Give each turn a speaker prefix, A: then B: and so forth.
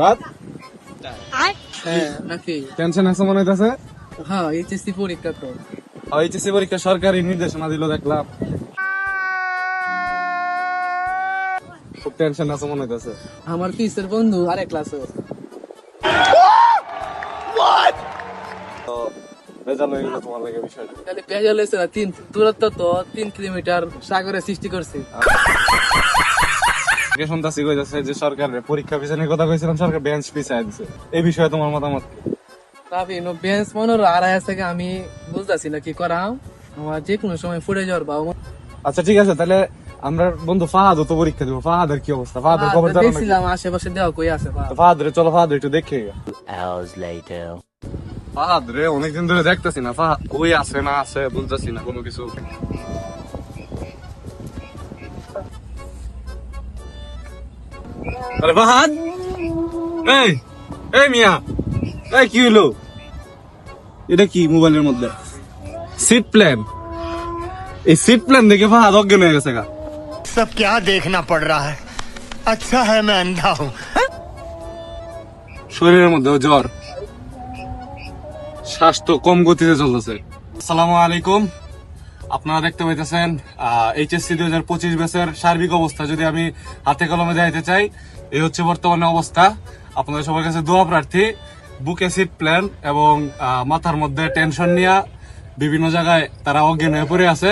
A: রাত?
B: হ্যাঁ নাকি?
A: টেনশন আছে মনে হইতাছে?
B: হ্যাঁ এইচএসসি পরীক্ষা তো।
A: এইচএসসি পরীক্ষা সরকারি নির্দেশনা দিল দেখলাম। খুব টেনশন আছে মনে হইতাছে।
B: আমার পিসের বন্ধু? আরেক ক্লাসে তিন দূরত্ব তো তিন কিলোমিটার সাগরে সৃষ্টি করছে।
A: আগে শুনতাছি কইতাছে যে সরকারের পরীক্ষা পিছনে কথা কইছিলাম সরকার বেঞ্চ পিছায় দিছে। এই বিষয়ে তোমার মতামত কি?
B: তবে নো বেঞ্চ মনোর আড়াই আছে আমি বুঝতেছি না কি করাম আমার যে কোনো সময় ফুটে যাওয়ার বাবা
A: আচ্ছা ঠিক আছে তাহলে আমরা বন্ধু ফাহাদ তো পরীক্ষা দেবো। ফাহাদের কি অবস্থা? ফাহাদের খবর জানো
B: দেখছিলাম আশেপাশে দেওয়া কই আছে বা
A: তো ফাহাদ? রে চলো ফাহাদ একটু দেখে
C: hours later.
A: ফাহাদ রে অনেকদিন ধরে দেখতেছি না। ফাহাদ কই আছে না আছে বুঝতেছি না কোনো কিছু। আরে ফাহাদ এই এই মিয়া এই কি হইলো এটা কি মোবাইলের মধ্যে সিট প্ল্যান এই সিট প্ল্যান দেখে ফাহাদ অজ্ঞান হয়ে গেছে গা
D: सब क्या देखना पड़ रहा है अच्छा है मैं अंधा हूँ
A: শরীরের মধ্যেও জ্বর শ্বাস তো কম গতিতে চলতেছে আসসালামু আলাইকুম আপনারা দেখতে পাইতেছেন এইচএসসি দুই হাজার পঁচিশ ব্যাচের সার্বিক অবস্থা যদি আমি হাতে কলমে দেখাইতে চাই এই হচ্ছে বর্তমানে অবস্থা। আপনাদের সবার কাছে দোয়া প্রার্থী। বুক অ্যাসিড প্ল্যান এবং মাথার মধ্যে টেনশন নিয়ে বিভিন্ন জায়গায় তারা অজ্ঞান হয়ে পড়ে আছে।